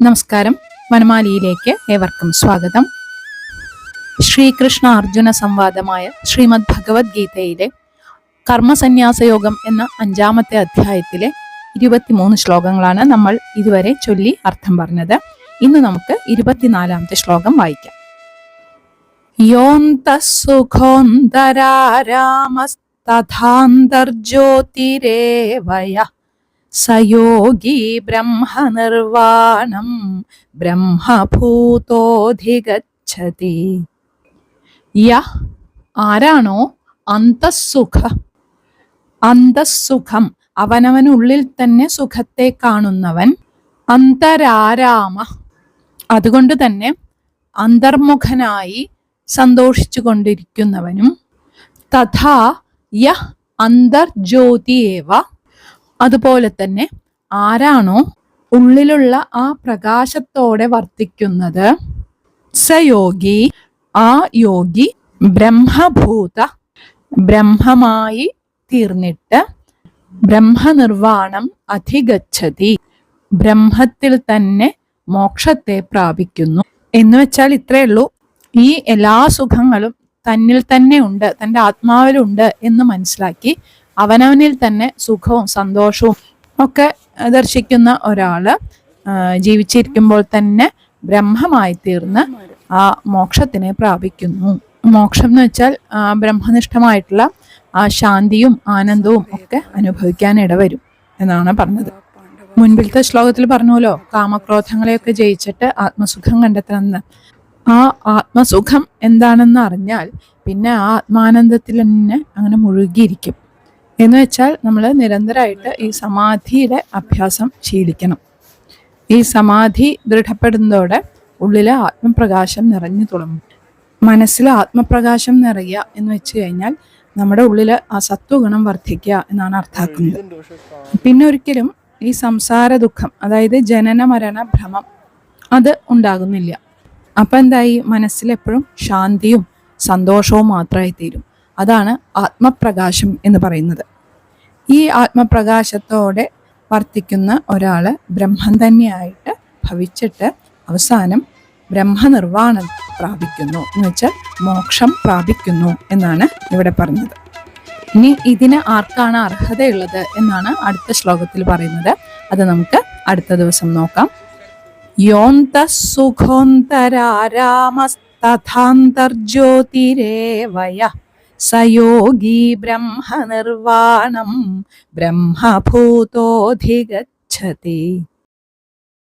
നമസ്കാരം. വനമാലിയിലേക്ക് ഏവർക്കും സ്വാഗതം. ശ്രീകൃഷ്ണ അർജുന സംവാദമായ ശ്രീമദ് ഭഗവത്ഗീതയിലെ കർമ്മസന്യാസയോഗം എന്ന അഞ്ചാമത്തെ അധ്യായത്തിലെ ഇരുപത്തിമൂന്ന് ശ്ലോകങ്ങളാണ് നമ്മൾ ഇതുവരെ ചൊല്ലി അർത്ഥം പറഞ്ഞത്. ഇന്ന് നമുക്ക് ഇരുപത്തിനാലാമത്തെ ശ്ലോകം വായിക്കാം. യോന്തസുഖോന്തരാരാമസ്തഥാന്തർജ്യോതിരേവയ സയോഗി ബ്രഹ്മനിർവാണം ബ്രഹ്മഭൂതോധിഗച്ഛതി. യ ആരാണോ അന്തസുഖ അന്തസുഖം അവനവനുള്ളിൽ തന്നെ സുഖത്തെ കാണുന്നവൻ. അന്തരാരാമ. അതുകൊണ്ട് തന്നെ അന്തർമുഖനായി സന്തോഷിച്ചു കൊണ്ടിരിക്കുന്നവനും തഥാ യ അന്തർജ്യോതിയേവ. അതുപോലെ തന്നെ ആരാണോ ഉള്ളിലുള്ള ആ പ്രകാശത്തോടെ വർത്തിക്കുന്നത്? സയോഗി. ആ യോഗി ബ്രഹ്മഭൂത. ബ്രഹ്മമായി തീർന്നിട്ട് ബ്രഹ്മനിർവാണം അധിഗച്ഛതി. ബ്രഹ്മത്തിൽ തന്നെ മോക്ഷത്തെ പ്രാപിക്കുന്നു. എന്ന് വെച്ചാൽ ഇത്രയേ ഉള്ളൂ. ഈ എല്ലാ സുഖങ്ങളും തന്നിൽ തന്നെ ഉണ്ട് തന്റെ ആത്മാവിലുണ്ട് എന്ന് മനസ്സിലാക്കി അവനവനിൽ തന്നെ സുഖവും സന്തോഷവും ഒക്കെ ദർശിക്കുന്ന ഒരാൾ ജീവിച്ചിരിക്കുമ്പോൾ തന്നെ ബ്രഹ്മമായി തീർന്ന് ആ മോക്ഷത്തിനെ പ്രാപിക്കുന്നു. മോക്ഷം എന്ന് വെച്ചാൽ ബ്രഹ്മനിഷ്ഠമായിട്ടുള്ള ആ ശാന്തിയും ആനന്ദവും ഒക്കെ അനുഭവിക്കാൻ ഇടവരും എന്നാണ് പറഞ്ഞത്. മുൻപിലത്തെ ശ്ലോകത്തിൽ പറഞ്ഞല്ലോ കാമക്രോധങ്ങളെയൊക്കെ ജയിച്ചിട്ട് ആത്മസുഖം കണ്ടെത്തണമെന്ന്. ആ ആത്മസുഖം എന്താണെന്ന് അറിഞ്ഞാൽ പിന്നെ ആ ആത്മാനന്ദത്തിൽ തന്നെ അങ്ങനെ മുഴുകിയിരിക്കും. എന്ന് വെച്ചാൽ നമ്മൾ നിരന്തരമായിട്ട് ഈ സമാധിയുടെ അഭ്യാസം ശീലിക്കണം. ഈ സമാധി ദൃഢപ്പെടുന്നതോടെ ഉള്ളിലെ ആത്മപ്രകാശം നിറഞ്ഞു തുടങ്ങും. മനസ്സിൽ ആത്മപ്രകാശം നിറയുക എന്ന് വെച്ച് കഴിഞ്ഞാൽ നമ്മുടെ ഉള്ളിൽ ആ സത്വഗുണം വർദ്ധിക്കുക എന്നാണ് അർത്ഥാക്കുന്നത് പിന്നെ ഒരിക്കലും ഈ സംസാര ദുഃഖം അതായത് ജനന മരണ ഭ്രമം അത് ഉണ്ടാകുന്നില്ല. അപ്പം എന്തായി? മനസ്സിലെപ്പോഴും ശാന്തിയും സന്തോഷവും മാത്രമായി തീരും അതാണ് ആത്മപ്രകാശം എന്ന് പറയുന്നത്. ഈ ആത്മപ്രകാശത്തോടെ വർത്തിക്കുന്ന ഒരാൾ ബ്രഹ്മം തന്നെയായിട്ട് ഭവിച്ചിട്ട് അവസാനം ബ്രഹ്മനിർവാണം പ്രാപിക്കുന്നു. എന്ന് വെച്ചാൽ മോക്ഷം പ്രാപിക്കുന്നു എന്നാണ് ഇവിടെ പറഞ്ഞത്. ഇനി ഇതിന് ആർക്കാണ് അർഹതയുള്ളത് എന്നാണ് അടുത്ത ശ്ലോകത്തിൽ പറയുന്നത്. അത് നമുക്ക് അടുത്ത ദിവസം നോക്കാം. യോന്ത സുഖോന്തരാരാമസ്തഥാന്തർജ്യോതിരേവയ. സയോഗി ബ്രഹ്മനിർവാണം ബ്രഹ്മഭൂതോധിഗച്ഛതി.